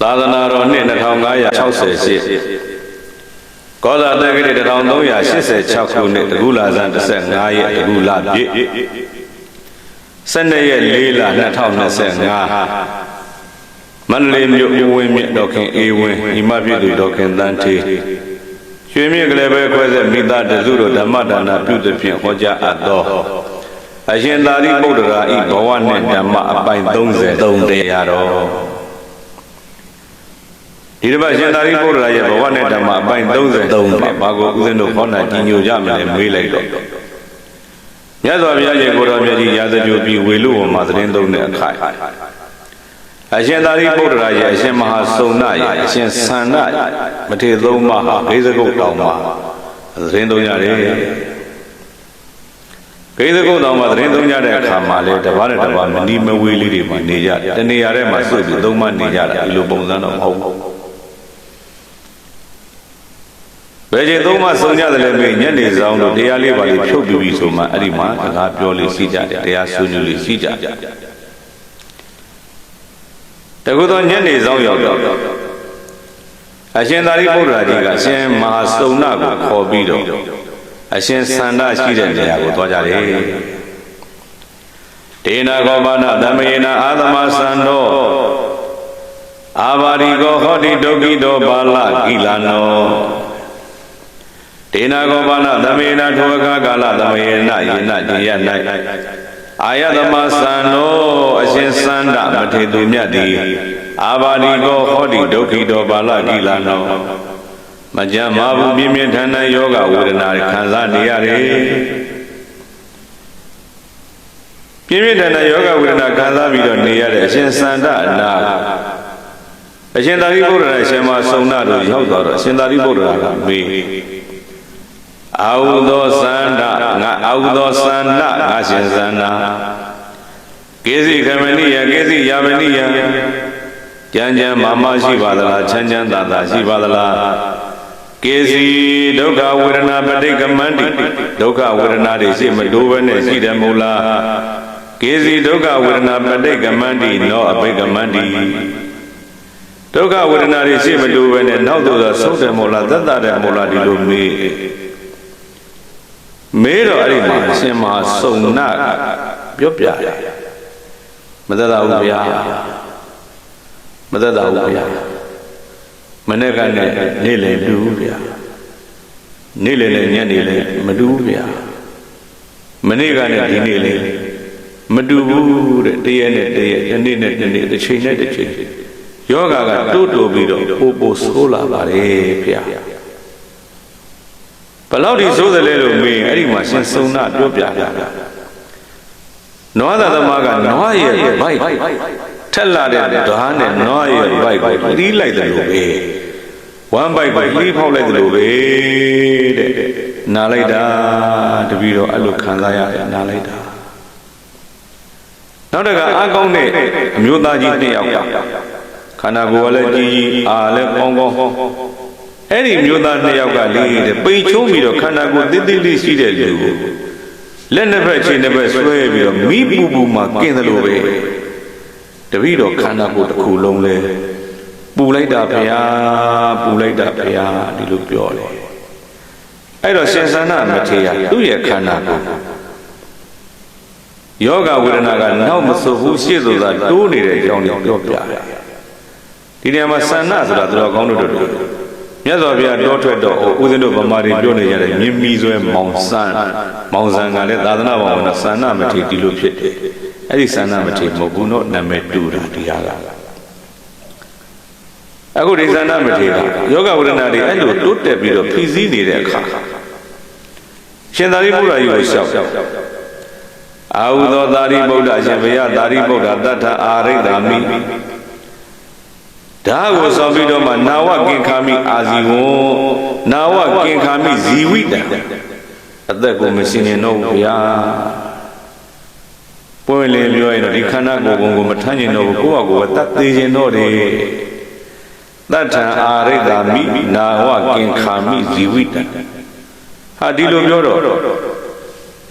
သာသနာတော်နှစ်2568ကောဇာတက္ကရာ1386ခုနှစ်တကူလာဇန်15ရက်တကူလာပြည့်12ရက်4လ2025မန္တလေးမြို့ဦးဝင်းမြင့်ဒေါခင်အေးဝင်းညီမပြည်သူဒေါခင်တန်းထေးရွှေမြင့်ကလေးပဲခွဲဆက်မိသားတစုတို့ဓမ္မဒါနပြုသဖြင့်ဟောကြားအပ်သောအရှင်သာရိပုတ္တရာဤဘဝနှင့်ဓမ္မအပိုင်33တရားတော် ဒီတစ်ပတ်ရှင်သာရိပုတ္တရာရဲ့ဘဝနဲ့ဓမ္မအပိုင်33ပါဘာကိုဦးဇင်းတို့ခေါင်းနာကြီးညိုကြမယ်မေးလိုက်တော့မြတ်စွာဘုရားရဲ့ကိုတော်မြတ်ကြီးရာဇဂိုပြီးဝေလူဝမှာသတင်းသုံးတဲ့အခိုင်အရှင်သာရိပုတ္တရာရဲ့အရှင်မဟာစုံနာရဲ့အရှင်ဆန္ဒမထေသုံးပါးဟာဂိဇဂုတ်တောင်မှာသတင်းသုံးရတယ်ဂိဇဂုတ်တောင်မှာသတင်းသုံးကြတဲ့အခါမှာလေတပတ်နဲ့တပတ်မနီးမဝေးလေးတွေမှာနေကြတယ်တနေရာထဲမှာစုပြီးသုံးမနေကြတာဒီလိုပုံစံတော့မဟုတ်ဘူး ဘယ်ချိန်သုံးမစုံကြတယ်လဲမေးညနေဆောင်လို့တရားလေးပါလေးဖြုတ်ပြီးပြီဆိုမှအဲ့ဒီမှာစကားပြောလေးရှိကြတယ်တရားဆွေးနွေးလေးရှိကြတယ်တကူတော့ညနေဆောင်ရောက်တော့အရှင်သာရိပုတ္တရာကြီးကအရှင်မဟာစုံနာကိုခေါ်ပြီးတော့အရှင်သန္တာရှိတဲ့နေရာကိုသွားကြတယ်ဒေနာကောပါဏသမယေနာအာသမသံတော်အာဘာရိကောဟောတိဒုက္ခိတောပါဠကိလနော ဒေနာကောပါဏသမယေနာထောကကာလသမယေနာယေနတိယ၌အာယသမသံတော်အရှင်သန္တာမထေသူမြတ်သည်အာဘာရိကောဟောတိဒုက္ခိတောပါဠကိလနောမကြမ်းမာဘူးပြင်းပြင်းထန်ထန်ယောဂဝေဒနာခံစားနေရတယ်ပြင်းပြင်းထန်ထန်ယောဂဝေဒနာခံစားပြီးတော့နေရတဲ့အရှင်စန္ဒအနာအရှင်သာရိပုတ္တရာရှင်မဆုံနာတို့ရောက်သွားတော့အရှင်သာရိပုတ္တရာကမေး အာဟုသောစန္ဒငါအာဟုသောစန္ဒငါရှင်စန္ဒကေစီကမဏိယကေစီယာမဏိယကြံကြံမာမရှိပါသလားချမ်းချမ်းသာသာရှိပါသလားကေစီဒုက္ခဝေဒနာပဋိကမန္တိဒုက္ခဝေဒနာတွေရှိမတိုးဘဲနဲ့ရှိတယ်မို့လားကေစီဒုက္ခဝေဒနာပဋိကမန္တိနောအဘိကမန္တိဒုက္ခဝေဒနာတွေရှိမတိုးဘဲနဲ့နောက်သို့သောဆုံးတယ်မို့လားသက်သာတယ်မို့လားဒီလိုမေး မေးတော့အဲ့ဒီမှာအရှင်မဟာစုံနာပြောပြတယ်မသက်သာဘူးဗျာမသက်သာဘူးဗျာမနေ့ကနဲ့နေ့လည်တူဗျာနေ့လည်နဲ့ညနေလည်းမတူဘူးဗျာမနေ့ကနဲ့ဒီနေ့လည်းမတူဘူးတဲ့တရက်နဲ့တရက်ယနေ့နဲ့ဒီနေ့တစ်ချိန်နဲ့တစ်ချိန်ယောဂကတိုးတိုးပြီးတော့ပို့ပို့ဆိုးလာပါတယ်ဗျာ ဘလောက်ဒီဆိုးတယ်လဲလို့မေးအဲ့ဒီမှာရှင်စုံနာပြောပြတာနွားသာသမားကနွားရဲ့ဘိုက်ထက်လာတဲ့ဓာတ်နဲ့နွားရဲ့ဘိုက်ကိုတီးလိုက်တယ်လို့ပဲဝမ်းဘိုက်ကိုလှီးဖောက်လိုက်တယ်လို့ပဲတဲ့နာလိုက်တာတပီတော့အဲ့လိုခံစားရတယ်နာလိုက်တာနောက်တကအကောင်းတဲ့အမျိုးသားကြီးနှစ်ယောက်ကခန္ဓာကိုယ်ကလည်းကြီးကြီးအာလည်းကောင်းကောင်း အဲ့ဒီမျိုးသားနှစ်ယောက်ကလေးတဲ့ပိန်ချုံးပြီးတော့ခန္ဓာကိုယ်တိတိလေးရှိတဲ့လူကိုလက်နှစ်ဖက်ခြေနှစ်ဖက်ဆွဲပြီးတော့မိပူပူမှกินတယ်လို့ပဲတပည့်တော်ခန္ဓာကိုယ်တစ်ခုလုံးလဲပူလိုက်တာဗျာပူလိုက်တာဗျာဒီလိုပြောတယ်အဲ့တော့ရှင်သန္နမထေရသူ့ရဲ့ခန္ဓာကိုယ်ယောဂဝေဒနာကနောက်မဆုဘူးရှေ့ဆိုတာတိုးနေတဲ့အကြောင်းကိုပြောပြတယ်ဒီနေရာမှာသန္နဆိုတာသူတော်ကောင်းတို့တို့ မြတ်စွာဘုရားတောထွက်တော့ဦးဇင်းတို့ဗမာတွေပြောနေကြတယ်မြင်းမီဆွဲမောင်ဆန်းမောင်ဆန်းကလည်းသာသနာ့ဘောင်နဲ့သန္နမထေဒီလိုဖြစ်တယ်အဲ့ဒီသန္နမထေမဟုတ်ဘူးနော်နာမည်တူတာဒီဟာကအခုဒီသန္နမထေကယောဂဝရဏတွေအဲ့လိုတိုးတက်ပြီးတော့ဖြည့်ဆည်းနေတဲ့အခါရှင်သာရိပုတ္တရာကြီးကိုလျှောက်အာဟုသောသာရိပုတ္တရှင်ဘုရားသာရိပုတ္တတတ္ထအာရိဒ္ဓာမိ ဒါကိုဆောင်ပြီးတော့မှနာဝကင်ခာမိအာဇီဝံနာဝကင်ခာမိဇီဝိတံအသက်ကိုမရှင်နေတော့ဘူးဗျာပွင့်လင်းပြောရင်တော့ဒီခန္ဓာကိုယ်ကိုမထမ်းကျင်တော့ဘူးကိုယ့်ဟာကိုယ်ကတတ်သေးခြင်းတော့တယ်တတ္ထံအာရိဒ္ဓာမိနာဝကင်ခာမိဇီဝိတံဟာဒီလိုပြောတော့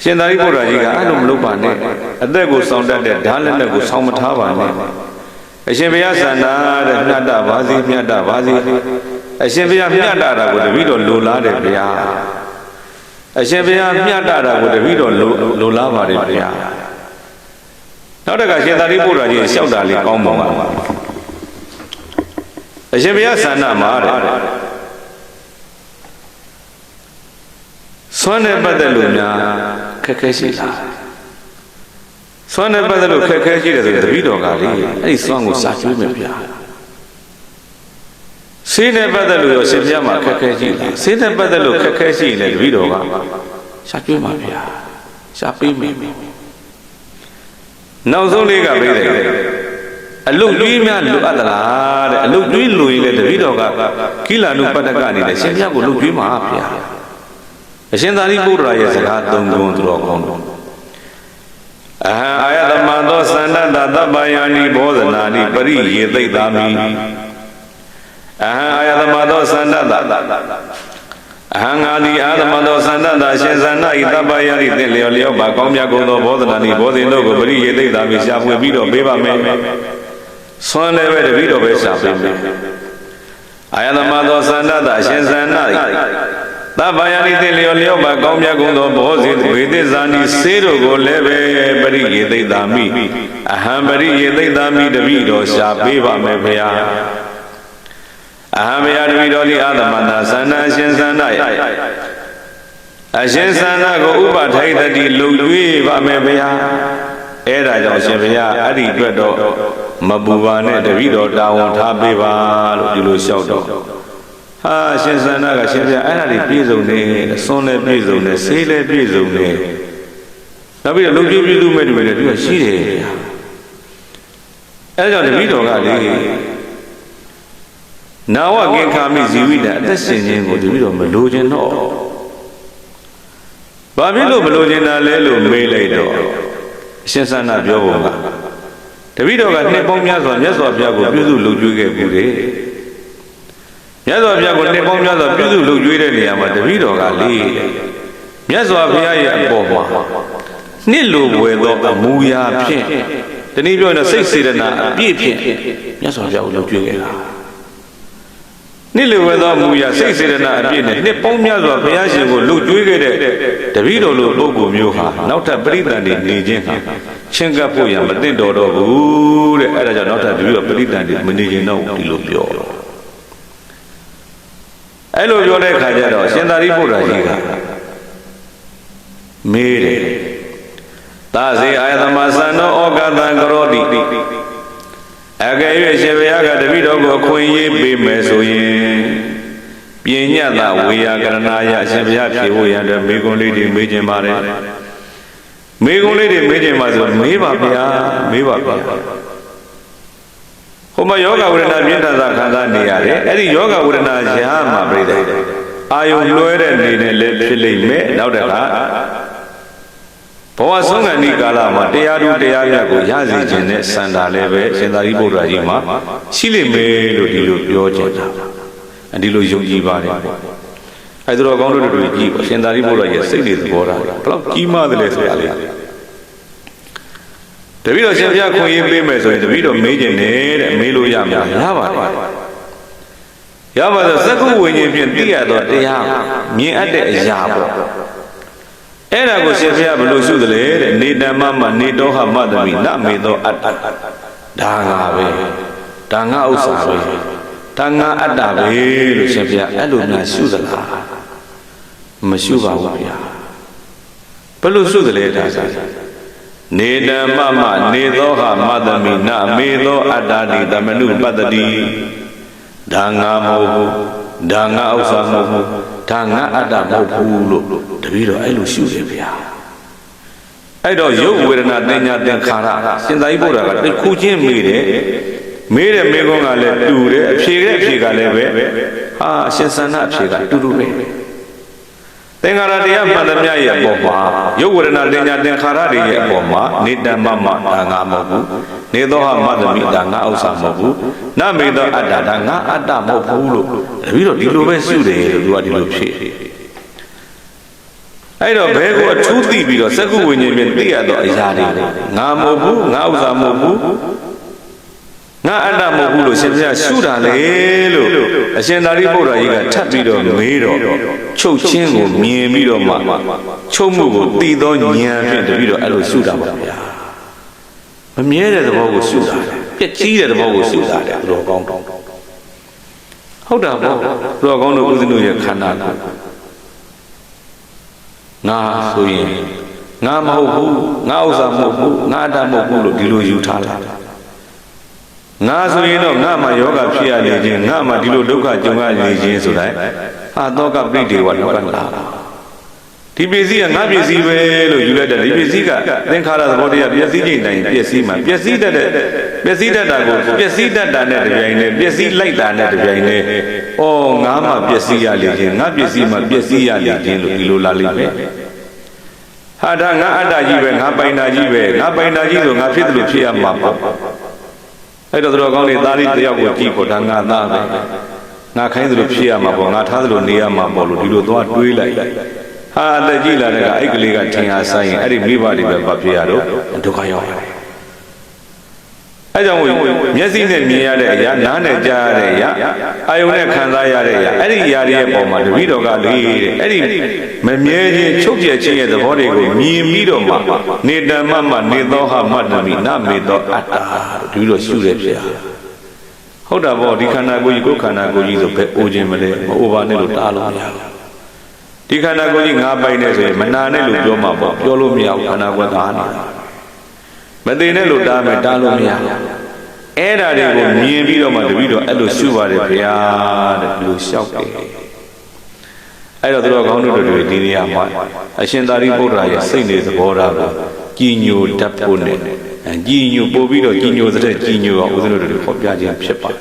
ရှင်သာရိပုတ္တရာကြီးကအဲ့လိုမလုပ်ပါနဲ့အသက်ကိုစောင့်တတ်တဲ့ဓာတ်လက်နဲ့ကိုစောင့်မထားပါနဲ့ အရှင်ဘုရားဆန္ဒတဲ့မြတ်တာပါစီမြတ်တာပါစီအရှင်ဘုရားမြတ်တာကိုတပည့်တော်လိုလားတယ်ဗျာအရှင်ဘုရားမြတ်တာကိုတပည့်တော်လိုလိုလားပါတယ်ဗျာနောက်တကရှင်သာရိပုတ္တရာကြီးလျှောက်တာလေးကောင်းပါပါအရှင်ဘုရားဆန္ဒမှာတဲ့ဆွမ်းနဲ့ပတ်သက်လို့များခက်ခဲရှိလား ဆွမ်းနဲ့ပတ်သက်လို့ခက်ခဲရှိတယ်ဆိုရင်တပည့်တော်ကလေအဲ့ဒီဆွမ်းကိုစာကျွေးမယ်ဗျာဆေးနဲ့ပတ်သက်လို့ရောရှင်ဘုရားမှာခက်ခဲရှိလားဆေးနဲ့ပတ်သက်လို့ခက်ခဲရှိရင်လည်းတပည့်တော်ကစာကျွေးမှာဗျာစာပေးမယ်နောက်ဆုံးလေးကပြေးတယ်အလုတ်ကျွေးများလိုအပ်သလားတဲ့အလုတ်ကျွေးလိုရင်လည်းတပည့်တော်ကကိလာနုပတ္တကအနေနဲ့ရှင်ဘုရားကိုလုတ်ကျွေးမှာဗျာအရှင်သာရိပုတ္တရာရဲ့စကားသုံးခုသူတော်ကောင်းတော် အဟံအာယတမသောသန္တတသဗ္ဗယာနိဘောဇနာနိပရိယေသိတာမိအဟံအာယတမသောသန္တတအဟံငါသည်အာသမသောသန္တတရှင်သန္တဤသဗ္ဗယာနိသင်လျော်လျော်ပါကောင်းမြတ်ကုန်သောဘောဇနာနိဘောဇင်တို့ကိုပရိယေသိတာမိရှားဖွင့်ပြီးတော့ပေးပါမယ်ဆွမ်းလည်းပဲတပည့်တော်ပဲရှားပေးမယ်အာယတမသောသန္တတရှင်သန္တ သဗ္ဗယနိတိလျောလျောပါကောင်းမြတ်ကုန်သောဘောဇိဝေသဇာနိစေတို့ကိုလည်းပဲပရိယေသိတာမိအဟံပရိယေသိတာမိတပိတော်ရှာပေးပါမယ်ဗျာအဟံဗျာတပိတော်ဒီအာသမနာသန္နာရှင်သန္နာယအရှင်သန္နာကိုဥပထိုက်တတိလုံရွေးပါမယ်ဗျာအဲ့ဒါကြောင့်ရှင်ဘုရားအဲ့ဒီအတွက်တော့မပူပါနဲ့တပိတော်တာဝန်ထားပေးပါလို့ဒီလိုလျှောက်တော့ ဟာရှင်သန္နာကရှင်ဘုရားအဲ့ဒါတွေပြည့်စုံနေအစွန်းလည်းပြည့်စုံနေဆေးလည်းပြည့်စုံနေနောက်ပြီးတော့လုံပြည့်ပြည့်စုံမဲ့တွေလည်းသူကရှိတယ်အဲ့ဒါကြောင့်တပိတော်ကလေနာဝကိခာမိဇီဝိတအသက်ရှင်ခြင်းကိုတပိတော်မလိုချင်တော့ဘာဖြစ်လို့မလိုချင်တာလဲလို့မေးလိုက်တော့အရှင်သန္နာပြောပုံကတပိတော်ကနှစ်ပေါင်းများစွာမြတ်စွာဘုရားကိုပြုစုလုပ်ကြွေးခဲ့ဘူးလေ မြတ်စွာဘုရားကိုနှစ်ပေါင်းများစွာပြုစုလုပ်ကြွေးတဲ့နေရာမှာတပည့်တော်ကလေးမြတ်စွာဘုရားရဲ့အပေါ်မှာနှစ်လိုဝယ်သောအမူအရာဖြင့်တနည်းပြောရင်စိတ်စေတနာအပြည့်ဖြင့်မြတ်စွာဘုရားကိုလုပ်ကြွေးခဲ့တာနှစ်လိုဝယ်သောအမူအရာစိတ်စေတနာအပြည့်နဲ့နှစ်ပေါင်းများစွာဘုရားရှင်ကိုလုပ်ကြွေးခဲ့တဲ့တပည့်တော်လိုပုဂ္ဂိုလ်မျိုးဟာနောက်ထပ်ပရိသတ်တွေနေခြင်းဟာချင်းကပ်ဖို့ရမသင့်တော်တော့ဘူးတဲ့အဲဒါကြောင့်နောက်ထပ်တပည့်တော်ပရိသတ်တွေမနေခြင်းတော့ဒီလိုပြောတော့ အဲ့လိုပြောတဲ့ခါကျတော့ရှင်သာရိပုတ္တရာကြီးကမေးတယ်သာစေအာယတမသံသောဩကတံကရောတိအကယ်၍ရှင်ဘုရားကတပည့်တော်ကိုအခွင့်အရေးပေးမယ်ဆိုရင်ပြဉ္ညတဝေယကရဏာယရှင်ဘုရားဖြေဖို့ရတဲ့မေကွန်လေးတွေမေးခြင်းပါတယ်မေကွန်လေးတွေမေးခြင်းပါဆိုမေးပါဗျာမေးပါဗျာ ဟိုမှာယောဂဝေဒနာပြင်းထန်စွာခံစားနေရတယ်အဲ့ဒီယောဂဝေဒနာရာမှာပြိတယ်အာယုလွှဲတဲ့နေနဲ့လည်းဖြစ်လိမ့်မယ်နောက်တစ်ခါဘဝဆုံးခန္ဒီကာလမှာတရားသူတရားမြတ်ကိုရစေခြင်းနဲ့စံတာလည်းပဲရှင်သာရိပုတ္တရာကြီးမှာရှိလိမ့်မယ်လို့ဒီလိုပြောကြတာအဲဒီလိုယုံကြည်ပါတယ်အဲဒါတော့ကောင်းတို့တို့ကြည့်ပါရှင်သာရိပုတ္တရာရဲ့စိတ်တွေသဘောထားဘယ်လောက်ကြီးမားတယ်လဲဆိုတာလေ တပည့်တော်ရှင်ဘုရားခွင့်ရေးပေးမယ်ဆိုရင်တပည့်တော်မေးခြင်းနဲ့တဲ့မေးလို့ရမှာရပါတယ်ရပါတော့သက္ကုဝိညာဉ်ဖြင့်သိရတော့တရားမြင်အပ်တဲ့အရာပေါ့အဲ့ဒါကိုရှင်ဘုရားဘယ်လိုရှုသလဲတဲ့နေတမမနေတောဟမတမိနမေသောအတ္တဒါငါပဲဒါငါဥစ္စာပဲဒါငါအတ္တပဲလို့ရှင်ဘုရားအဲ့လိုများရှုသလားမရှုပါဘူးဗျာဘယ်လိုရှုသလဲဒါဆို နေတမမနေသောဟမတမိနမေသောအတ္တတိတမနုပတ္တိဒါငါမဟုတ်ဘူးဒါငါဥစ္စာမဟုတ်ဘူးဒါငါအတ္တမဟုတ်ဘူးလို့တပည့်တော်အဲ့လိုရှုတယ်ဗျာအဲ့တော့ရုပ်ဝေဒနာတင်ညာသင်္ခါရရှင်သာရိပုတ္တရာကတခုချင်းမေးတယ်မေးတဲ့မေကုန်းကလည်းတူတယ်အဖြေတဲ့အဖြေကလည်းပဲဟာအရှင်သန္တာအဖြေကတူတူပဲ သင်္ခါရတရားမှန်သမျှရဲ့အပေါ်မှာရုပ်ဝေဒနာတင်ညာသင်္ခါရတွေရဲ့အပေါ်မှာနေတ္တမမဒါငါမဟုတ်ဘူးနေသောဟမသမိဒါငါဥစ္စာမဟုတ်ဘူးနမေသောအတ္တဒါငါအတ္တမဟုတ်ဘူးလို့တပည့်တော်ဒီလိုပဲရှုတယ်လို့သူကဒီလိုဖြေအဲ့တော့ဘဲကိုအထူးသိပြီးတော့စက္ကုဝိညာဉ်ဖြင့်သိရတော့အရာတွေငါမဟုတ်ဘူးငါဥစ္စာမဟုတ်ဘူး ငါအတ္တမဟုတ်ဘူးလို့ရှင်ဘုရားရှုတာလေလို့အရှင်သာရိပုတ္တရာကြီးကထပ်ပြီးတော့မေးတော့ချုပ်ချင်းကိုမြင်ပြီးတော့မှချုပ်မှုကိုသိသောဉာဏ်ဖြင့်တပြီးတော့အဲ့လိုရှုတာပါဗျာမမြဲတဲ့သဘောကိုရှုတာပြက်ကြီးတဲ့သဘောကိုရှုတာတဲ့သူတော်ကောင်းတော်ဟုတ်တာပေါ့သူတော်ကောင်းတို့ဦးဇင်းတို့ရဲ့ခန္ဓာကိုငါဆိုရင်ငါမဟုတ်ဘူးငါဥစ္စာမဟုတ်ဘူးငါအတ္တမဟုတ်ဘူးလို့ဒီလိုယူထားလိုက် ငါဆိုရင်တော့ငါမှယောဂဖြစ်ရနေခြင်းငါမှဒီလိုဒုက္ခကြုံရနေခြင်းဆိုတိုင်းဟာတော့ကပြိတေဝလောကလာဒီပစ္စည်းကငါပစ္စည်းပဲလို့ယူလိုက်တယ်ဒီပစ္စည်းကသင်္ခါရသဘောတရားပျက်စီးခြင်းတိုင်းပျက်စီးမှာပျက်စီးတတ်တဲ့ပျက်စီးတတ်တာကိုပျက်စီးတတ်တာနဲ့တပြိုင်တည်းပျက်စီးလိုက်တာနဲ့တပြိုင်တည်းဩငါမှပျက်စီးရလေခြင်းငါပစ္စည်းမှပျက်စီးရလေခြင်းလို့ဒီလိုလာလိမ့်မယ်ဟာဒါငါအတ္တကြီးပဲငါပိုင်တာကြီးပဲငါပိုင်တာကြီးဆိုငါဖြစ်တယ်လို့ဖြစ်ရမှာပေါ့ အဲ့တော့သူတော်ကောင်းတွေသားလေးတယောက်ကိုကြည့်ဖို့ဒါငါသားပဲငါခိုင်းသလိုဖြစ်ရမှာပေါ့ငါထားသလိုနေရမှာပေါ့လို့ဒီလိုသွားတွေးလိုက်ဟာအသက်ကြီးလာတဲ့ကအဲ့ကလေးကထင်အားဆိုင်ရင်အဲ့ဒီမိဘတွေပဲဘာဖြစ်ရတော့ဒုက္ခရောက်ရတယ်အဲကြောင့် မျက်စိနဲ့မြင်ရတဲ့အရာနားနဲ့ကြားရတဲ့အရာအာယုံနဲ့ခံစားရတဲ့အရာအဲ့ဒီအရာတွေရဲ့ပုံမှာတပည့်တော်ကလေးတဲ့အဲ့ဒီမမြဲခြင်းချုပ်ပြခြင်းရဲ့သဘောတွေကိုမြင်ပြီးတော့မှနေတမမနေသောဟမတ္တမိနမေသောအတ္တတပည့်တော်ရှုရဖြစ်ဟုတ်တာပေါ့ဒီခန္ဓာကိုယ်ကြီးကိုယ်ခန္ဓာကိုယ်ကြီးဆိုဘယ်အိုခြင်းမလဲမအိုပါနဲ့လို့တားလို့မရဘူးဒီခန္ဓာကိုယ်ကြီးငါပိုင်နေဆိုရင်မနာနဲ့လို့ပြောမှာပေါ့ပြောလို့မရဘူးခန္ဓာကိုယ်သားနေတာမသိနဲ့လို့တားမယ်တားလို့မရဘူး အဲ့ဓာတွေကိုမြင်ပြီးတော့မှတပည့်တော်အဲ့လိုရှုပါတယ်ဗျာတဲ့ဒီလိုလျှောက်တယ်အဲ့တော့သူတော်ကောင်းတို့တွေဒီနေရာမှာအရှင်သာရိပုတ္တရာရဲ့စိတ်နေသဘောထားကိုကြည်ညိုတတ်ဖို့နဲ့ကြည်ညိုပို့ပြီးတော့ကြည်ညိုတဲ့ကြည်ညိုအောင်ဦးဇင်းတို့တွေဟောပြခြင်းဖြစ်ပါတယ်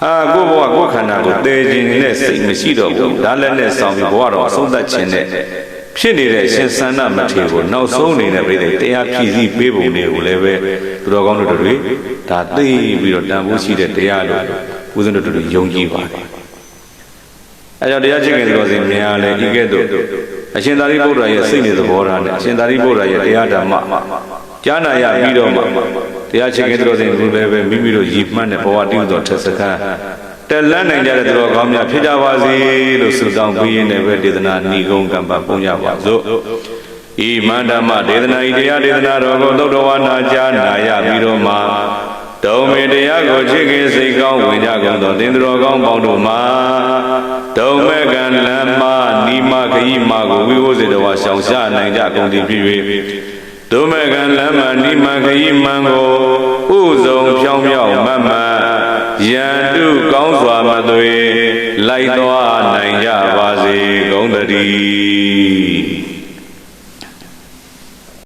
ဟာကိုဘဝကိုခန္ဓာကိုတည်ခြင်းနဲ့စိတ်မရှိတော့ဘူးဒါလည်းနဲ့ဆောင်ပြီးဘဝတော့အဆုံးသတ်ခြင်းနဲ့ ဖြစ်နေတဲ့ရှင်သန္နမထေကိုနောက်ဆုံးနေတဲ့ပြည်တဲ့တရားဖြည့်ဆည်းပေးပုံတွေကိုလည်းပဲသူတော်ကောင်းတို့တွေဒါသိပြီးတော့တန်ဖိုးရှိတဲ့တရားလို့ဦးဇင်းတို့တွေယုံကြည်ပါတယ်အဲကြောင့်တရားချင်းခင်တော်စင်များလဲဤကဲ့သို့အရှင်သာရိပုတ္တရာရဲ့စိတ်နေသဘောထားနဲ့အရှင်သာရိပုတ္တရာရဲ့တရားဓမ္မကြားနာရပြီးတော့မှတရားချင်းခင်တော်စင်လူလည်းပဲမိမိတို့ရည်မှန်းတဲ့ဘဝတည်သောထက်စခန်း တက်လန်းနိုင်ကြတဲ့သူတော်ကောင်းများဖြစ်ကြပါစေလို့ဆုတောင်းပေးရင်းနဲ့ပဲဒေသနာဏီကုံကံပါပုံကြပါစို့ဤမန္တမဒေသနာဤတရားဒေသနာတော်ကိုသုတ္တဝါနာကြားနာရပြီးတော့မှဒုံမေတရားကိုချစ်ခင်စိတ်ကောင်းဝင်ကြကုန်သောသင်္တော်ကောင်းပေါင်းတို့မှာဒုံမေကံလမ်းမနီမခရီးမကိုဝိဝုဇေတဝါရှောင်ရှားနိုင်ကြကုန်သည်ဖြစ်၍ဒုံမေကံလမ်းမနီမခရီးမှန်ကိုဥဆုံးဖြောင်းဖြောင်းမတ်မတ် ယန္တုကောင်းစွာမသွေ လိုက်သွားနိုင်ကြပါစေကုန်သတည်း